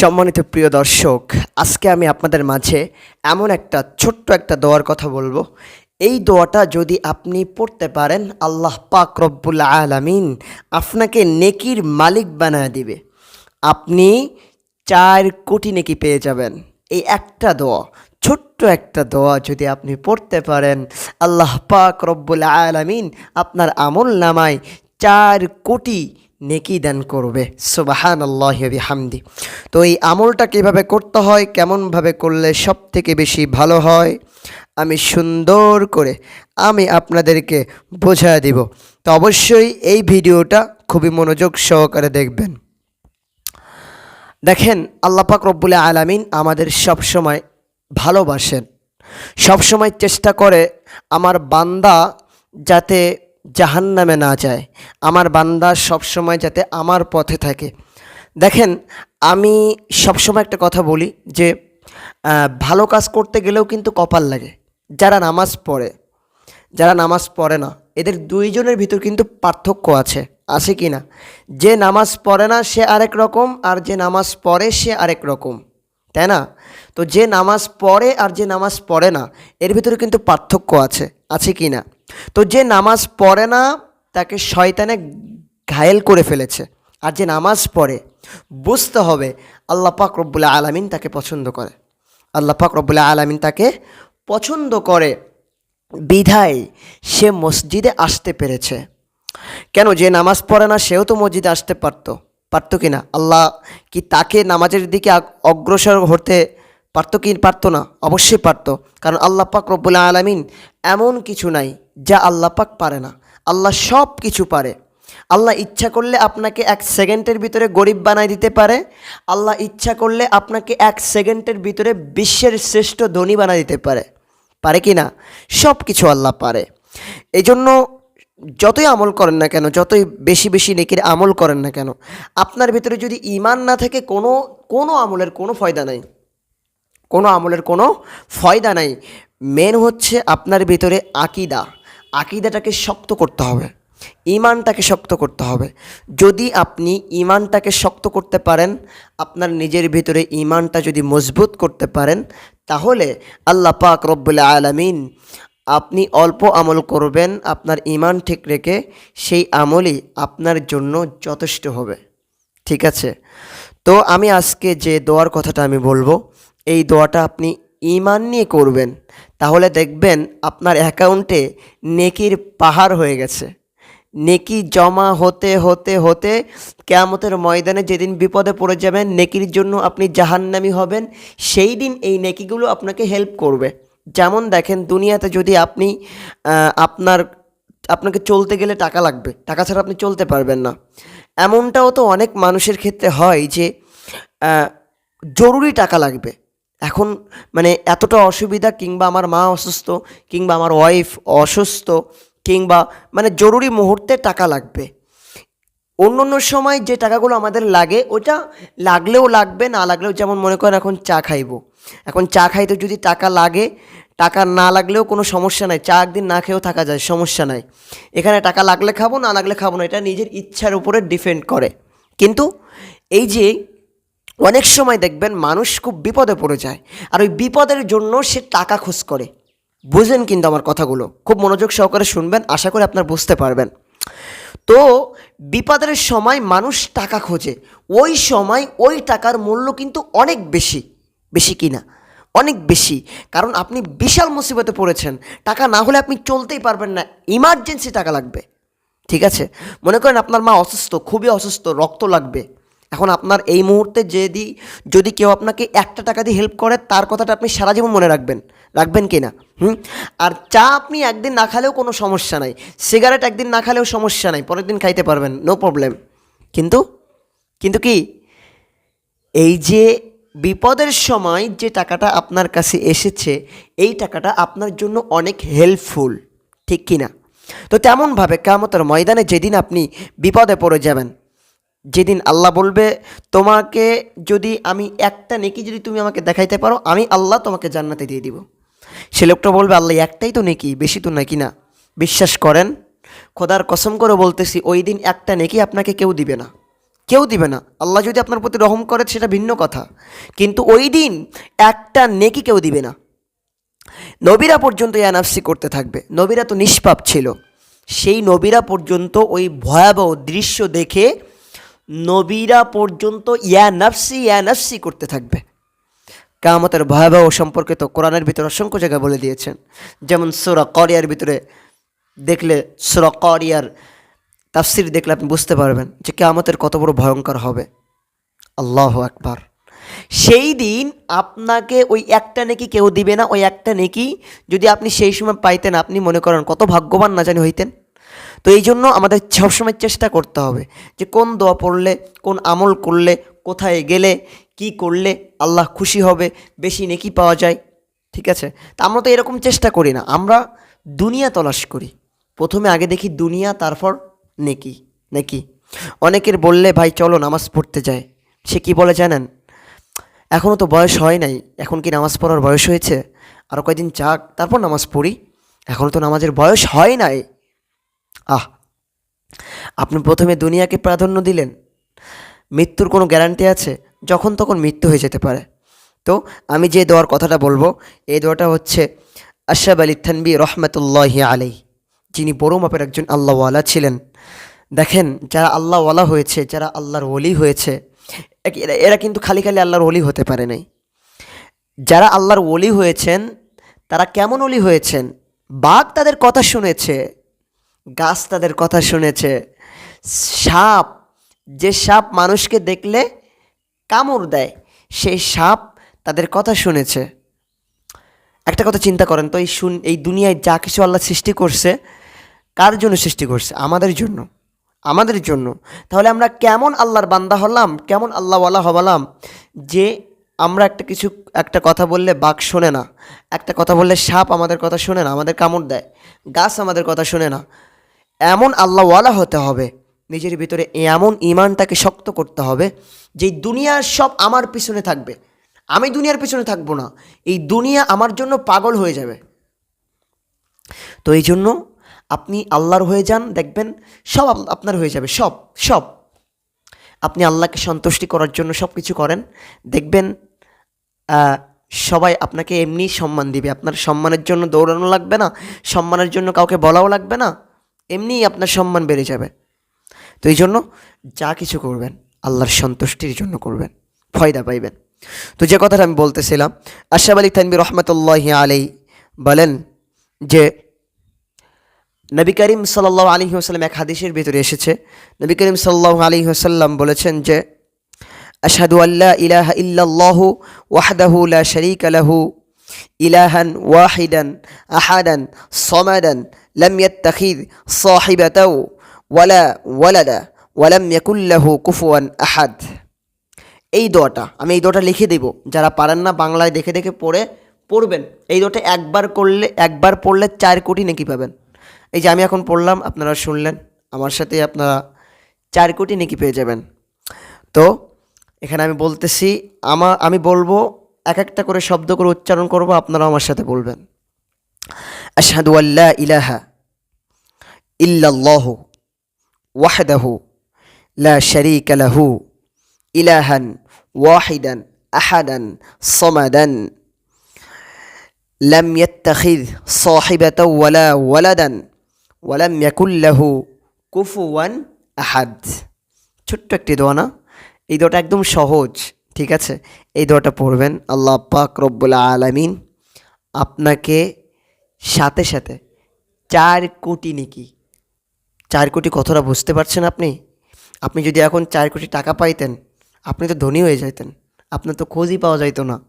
সম্মানিত প্রিয় দর্শক, আজকে আমি আপনাদের মাঝে এমন একটা ছোট্ট একটা দোয়ার কথা বলব। এই দোয়াটা যদি আপনি পড়তে পারেন, আল্লাহ পাক রব্বুল আলামিন আপনাকে নেকির মালিক বানায় দিবে। আপনি চার কোটি নেকি পেয়ে যাবেন। এই একটা দোয়া, ছোট্ট একটা দোয়া যদি আপনি পড়তে পারেন, আল্লাহ পাক রব্বুল আলামিন আপনার আমল নামায় চার কোটি নেকি দান করবে। সুবাহান আল্লাহ হামদি তো এই আমলটা কীভাবে করতে হয়, কেমনভাবে করলে সব থেকে বেশি ভালো হয়? আমি সুন্দর করে আমি আপনাদেরকে বোঝা দিব। তো অবশ্যই এই ভিডিওটা খুবই মনোযোগ সহকারে দেখবেন। দেখেন আল্লাপাক রব্বুল আলামিন আমাদের সব সময় ভালোবাসেন। সব সময় চেষ্টা করে আমার বান্দা যাতে জাহান্নামে না যায়। আমার বান্দা সব সময় যাতে আমার পথে থাকে। দেখেন, আমি সবসময় একটা কথা বলি যে ভালো কাজ করতে গেলেও কিন্তু কপাল লাগে। যারা নামাজ পড়ে, যারা নামাজ পড়ে না, এদের দুইজনের ভিতর কিন্তু পার্থক্য আছে আছে কি না? যে নামাজ পড়ে না, সে আরেক রকম, আর যে নামাজ পড়ে, সে আরেক রকম। তাই না? তো যে নামাজ পড়ে আর যে নামাজ পড়ে না, এর ভিতরে কিন্তু পার্থক্য আছে আছে কি না? তো যে নামাজ পড়ে না, তাকে শয়তানে ঘায়েল করে ফেলেছে। আর যে নামাজ পড়ে, বুঝতে হবে আল্লাহ পাক রব্বুল্লাহ আলামিন তাকে পছন্দ করে। আল্লাহ পাক রব্বুল্লাহ আলামিন তাকে পছন্দ করে। বিধায় সে মসজিদে আসতে পেরেছে। কেন যে নামাজ পড়ে না, সেও তো মসজিদে আসতে পারতো। পারতো কি না? আল্লাহ কি তাকে নামাজের দিকে অগ্রসর হতে পারতো কি পারতো না? অবশ্যই পারতো। কারণ আল্লাহ পাক রব্বুল্লাহ আলামিন এমন কিছু নাই যা আল্লাহ পাক পারে না। আল্লাহ সব কিছু পারে। আল্লাহ ইচ্ছা করলে আপনাকে এক সেকেন্ডের ভিতরে গরিব বানায় দিতে পারে। আল্লাহ ইচ্ছা করলে আপনাকে এক সেকেন্ডের ভিতরে বিশ্বের শ্রেষ্ঠ ধনী বানায় দিতে পারে। পারে কি না? সব কিছু আল্লাহ পারে। এই জন্য যতই আমল করেন না কেন, যতই বেশি বেশি নেকির আমল করেন না কেন, আপনার ভিতরে যদি ইমান না থাকে, কোনো কোনো আমলের কোনো ফয়দা নাই। কোনো আমলের কোনো ফয়দা নাই। মেন হচ্ছে আপনার ভিতরে আকিদা। আকিদাটাকে শক্ত করতে হবে, ইমানটাকে শক্ত করতে হবে। যদি আপনি ইমানটাকে শক্ত করতে পারেন, আপনার নিজের ভিতরে ইমানটা যদি মজবুত করতে পারেন, তাহলে আল্লাহ পাক রব্বুল আলমিন আপনি অল্প আমল করবেন, আপনার ইমান ঠিক রেখে সেই আমলই আপনার জন্য যথেষ্ট হবে। ঠিক আছে? তো আমি আজকে যে দোয়ার কথাটা আমি বলব, এই দোয়াটা আপনি ইমান নিয়ে করবেন। তাহলে দেখবেন আপনার অ্যাকাউন্টে নেকির পাহাড় হয়ে গেছে। নেকি জমা হতে হতে হতে কেয়ামতের ময়দানে যেদিন বিপদে পড়ে যাবেন, নেকির জন্য আপনি জাহান্নামি হবেন, সেই দিন এই নেকিগুলো আপনাকে হেল্প করবে। যেমন দেখেন, দুনিয়াতে যদি আপনি আপনার, আপনাকে চলতে গেলে টাকা লাগবে, টাকা ছাড়া আপনি চলতে পারবেন না। এমনটাও তো অনেক মানুষের ক্ষেত্রে হয় যে জরুরি টাকা লাগবে। এখন মানে এতটা অসুবিধা কিংবা আমার মা অসুস্থ, কিংবা আমার ওয়াইফ অসুস্থ, কিংবা মানে জরুরি মুহূর্তে টাকা লাগবে। অন্য অন্য সময় যে টাকাগুলো আমাদের লাগে ওটা লাগলেও লাগবে, না লাগলেও যেমন মনে করেন এখন চা খাইবো। এখন চা খাইতে যদি টাকা লাগে, টাকা না লাগলেও কোনো সমস্যা নাই, চা একদিন না খেয়েও থাকা যায়, সমস্যা নাই। এখানে টাকা লাগলে খাব, না লাগলে খাব না, এটা নিজের ইচ্ছার উপরে ডিপেন্ড করে। কিন্তু এই যে অনেক সময় দেখবেন মানুষ খুব বিপদে পড়ে যায়। আর ওই বিপদের জন্য সে টাকা খোঁজ করে। বুঝেন কিন্তু আমার কথাগুলো? খুব মনোযোগ সহকারে শুনবেন, আশা করি আপনার বুঝতে পারবেন। তো, বিপদের সময় মানুষ টাকা খোঁজে। ওই সময় ওই টাকার মূল্য কিন্তু অনেক বেশি। বেশি কিনা অনেক বেশি। কারণ আপনি বিশাল মুসিবতে পড়েছেন। টাকা না হলে আপনি চলতেই পারবেন না। ইমার্জেন্সি টাকা লাগবে। ঠিক আছে? মনে করেন আপনার মা অসুস্থ, খুবই অসুস্থ, রক্ত লাগবে। এখন আপনার এই মুহূর্তে যদি যদি কেউ আপনাকে একটা টাকা দিয়ে হেল্প করে, তার কথাটা আপনি সারা জীবন মনে রাখবেন। রাখবেন কি না? হুম? আর চা আপনি একদিন না খালেও কোনো সমস্যা নাই। সিগারেট একদিন না খালেও সমস্যা নাই। পরের দিন খাইতে পারবেন নো প্রবলেম কিন্তু কিন্তু কি? এই যে বিপদের সময় যে টাকাটা আপনার কাছে এসেছে, এই টাকাটা আপনার জন্য অনেক হেল্পফুল ঠিক কি না? তো তেমনভাবে কামতার ময়দানে যেদিন আপনি বিপদে পড়ে যাবেন যেদিন আল্লাহ বলবে, তোমাকে যদি আমি একটা নেকি যদি তুমি আমাকে দেখাইতে পারো, আমি আল্লাহ তোমাকে জান্নাতে দিয়ে দিব। সে লোকটা বলবে, আল্লাহ, একটাই তো নেকি, বেশি তো নাকি না। বিশ্বাস করেন, খোদার কসম করে বলতেছি, ওই দিন একটা নেকি আপনাকে কেউ দিবে না। কেউ দিবে না। আল্লাহ যদি আপনার প্রতি রহম করে, সেটা ভিন্ন কথা। কিন্তু ওই দিন একটা নেকি কেউ দিবে না। নবীরা পর্যন্ত ইয়ানাফসি করতে থাকবে। নবীরা তো নিষ্পাপ ছিল। সেই নবীরা পর্যন্ত ওই ভয়াবহ দৃশ্য দেখে নবীরা পর্যন্ত ইয়ানাফসি ইয়ানাফসি করতে থাকবে। কামতের ভয়াবহ সম্পর্কে তো কোরআনের ভিতরে অসংখ্য জায়গায় বলে দিয়েছেন। যেমন সুরা করিয়ার ভিতরে দেখলে, সুরা করিয়ার তাফসির দেখলে আপনি বুঝতে পারবেন যে কেয়ামতের কত বড় ভয়ঙ্কর হবে। আল্লাহ আকবার। সেই দিন আপনাকে ওই একটা নেকি কেউ দিবে না, ওই একটা নেকি যদি আপনি সেই সময় পাইতেন, আপনি মনে করেন কত ভাগ্যবান না জানি হইতেন। তো এই জন্য আমাদের সবসময় চেষ্টা করতে হবে যে কোন দোয়া পড়লে, কোন আমল করলে, কোথায় গেলে, কি করলে আল্লাহ খুশি হবে, বেশি নেকি পাওয়া যায়, ঠিক আছে? তা আমরা তো এরকম চেষ্টা করি না, আমরা দুনিয়া তলাশ করি। প্রথমে আগে দেখি দুনিয়া, তারপর নেকি, নাকি। অনেকের বললে, ভাই, চলো নামাজ পড়তে যায় সে কি বলে জানেন? এখনও তো বয়স হয় নাই, এখন কি নামাজ পড়ার বয়স হয়েছে? আরও কয়েকদিন যাক, তারপর নামাজ পড়ি। এখনও তো নামাজের বয়স হয় নাই। আহ, আপনি প্রথমে দুনিয়াকে প্রাধান্য দিলেন। মৃত্যুর কোনো গ্যারান্টি আছে? যখন তখন মৃত্যু হয়ে যেতে পারে। তো আমি যে দোয়ার কথাটা বলব, এই দোয়াটা হচ্ছে আশাব আলী থানবি রহমতুল্লাহ আলাই যিনি বড় মাপের একজন আল্লাহওয়ালা ছিলেন। দেখেন, যারা আল্লাহওয়ালা হয়েছে, যারা আল্লাহর ওলি হয়েছে এরা- এরা কিন্তু খালি খালি আল্লাহর ওলি হতে পারে নাই। যারা আল্লাহর ওলি হয়েছেন, তারা কেমন ওলি হয়েছেন? বাঘ তাদের কথা শুনেছে গাছ তাদের কথা শুনেছে। সাপ, যে সাপ মানুষকে দেখলে কামড় দেয় সেই সাপ তাদের কথা শুনেছে। একটা কথা চিন্তা করেন তো, এই শুন, এই দুনিয়ায় যা কিছু আল্লাহ সৃষ্টি করছে, কার জন্য সৃষ্টি করছে? আমাদের জন্য। আমাদের জন্য। তাহলে আমরা কেমন আল্লাহর বান্দা হলাম? কেমন আল্লাহওয়ালা হবালাম যে আমরা একটা কিছু, একটা কথা বললে বাঘ শোনে না। একটা কথা বললে সাপ আমাদের কথা শোনে না, আমাদের কামড় দেয়। গাছ আমাদের কথা শোনে না। এমন আল্লাহওয়ালা হতে হবে, নিজের ভিতরে এমন ইমানটাকে শক্ত করতে হবে যে এই দুনিয়ার সব আমার পিছনে থাকবে। আমি দুনিয়ার পিছনে থাকব না, এই দুনিয়া আমার জন্য পাগল হয়ে যাবে। তো এই জন্য আপনি আল্লাহর হয়ে যান, দেখবেন সব আপনার হয়ে যাবে, সব সব। আপনি আল্লাহকে সন্তুষ্টি করার জন্য সব কিছু করেন, দেখবেন সবাই আপনাকে এমনি সম্মান দিবে। আপনার সম্মানের জন্য দৌড়ানো লাগবে না, সম্মানের জন্য কাউকে বলাও লাগবে না। এমনিই আপনার সম্মান বেড়ে যাবে। তো এই জন্য যা কিছু করবেন, আল্লাহর সন্তুষ্টির জন্য করবেন, ফয়দা পাইবেন। তো যে কথাটা আমি বলতেছিলাম আশাব আলী থানবি রহমতুল্লাহ আলাই বলেন যে, নবী করিম সাল্লাহ আলী আসাল্লাম এক হাদিসের ভিতরে এসেছে। নবী করিম সাল্লাহ আলী আসাল্লাম বলেছেন যে, আশহাদু আল্লাহ ইলাহা ইল্লাল্লাহু ওয়াহদাহু লা শারীকা লাহু ইলাহান ওয়াহিদান আহাদান সমাদান লাম ইয়াত্তাখিদ সাহিবাতাও ওয়ালা ওয়ালাদা ওয়ালাম ইয়াকুল লাহু কুফুয়ান আহাদ এই দোয়াটা আমি এই দোয়াটা লিখে দেব। যারা পারেন না বাংলায় দেখে দেখে পড়ে পড়বেন। এই দোয়াটা একবার করলে, একবার পড়লে চার কোটি নাকি পাবেন। এই যে আমি এখন পড়লাম, আপনারা শুনলেন, আমার সাথে আপনারা চার কোটি নাকি পেয়ে যাবেন। তো এখানে আমি বলতেছি, আমা, আমি বলব, এক একটা করে শব্দ করে উচ্চারণ করব আপনারা আমার সাথে বলবেন। আশহাদু আল্লাহ ইলাহা ইল্লাল্লাহু ওয়াহদাহু লা শারীকা লাহু ইলাহান ওয়াহিদান আহাদান সমাদান لم يتخذ صاحبة ولا ولدا ولم يكن له كفوا أحد ছোট্ট একটি দোয়া না এই দোয়াটা একদম সহজ ঠিক আছে এই দোয়াটা পড়বেন আল্লাহ পাক রব্বুল আলামিন আপনাকে সাথে সাথে চার কোটি নাকি। চার কোটি কথাটা বুঝতে পারছেন আপনি? আপনি যদি এখন চার কোটি টাকা পাইতেন, আপনি তো ধনী হয়ে যাইতেন। আপনার তো খোঁজই পাওয়া যাইতো না।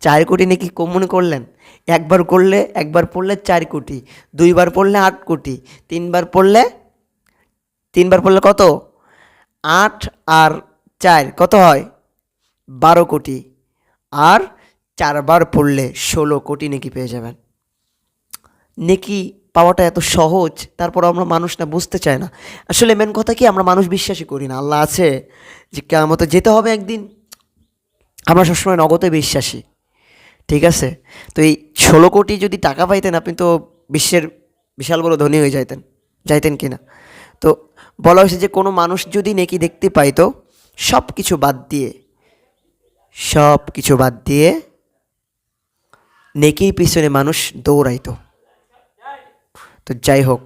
চার কোটি নাকি কমন করলেন? একবার করলে, একবার পড়লে চার কোটি, দুইবার পড়লে আট কোটি, তিনবার পড়লে তিনবার পড়লে কত? আট আর চার, কত হয়? বারো কোটি। আর চারবার পড়লে ষোলো কোটি নাকি পেয়ে যাবেন। নেকি পাওয়াটা এত সহজ, তারপর আমরা মানুষ না বুঝতে চায় না। আসলে মেন কথা কি, আমরা মানুষ বিশ্বাসই করি না। আল্লাহ আছে যে কেমন যেতে হবে একদিন। আমরা সবসময় নগদে বিশ্বাসী। ঠিক আছে? তো এই ষোলো কোটি যদি টাকা পাইতেন, আপনি তো বিশ্বের বিশাল বড় ধনী হয়ে যাইতেন যাইতেন কি না তো বলা হয়েছে যে কোনো মানুষ যদি নেকি দেখতে পাইতো সব কিছু বাদ দিয়ে সব কিছু বাদ দিয়ে, নেকির পিছনে মানুষ দৌড়াইতো। তো যাই হোক,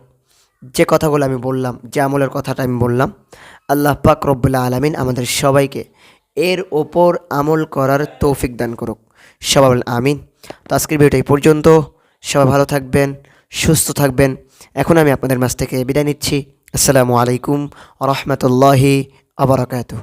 যে কথাগুলো আমি বললাম, যে আমলের কথাটা আমি বললাম, আল্লাহ পাক রব্বুল্লা আলমিন আমাদের সবাইকে এর ওপর আমল করার তৌফিক দান করুক। সবাই আমিন। তো আজকের ভিডিওটা এই পর্যন্ত। সবাই ভালো থাকবেন, সুস্থ থাকবেন। এখন আমি আপনাদের মাছ থেকে বিদায় নিচ্ছি। আসসালামু আলাইকুম রহমতুল্লাহি আবরাকাতু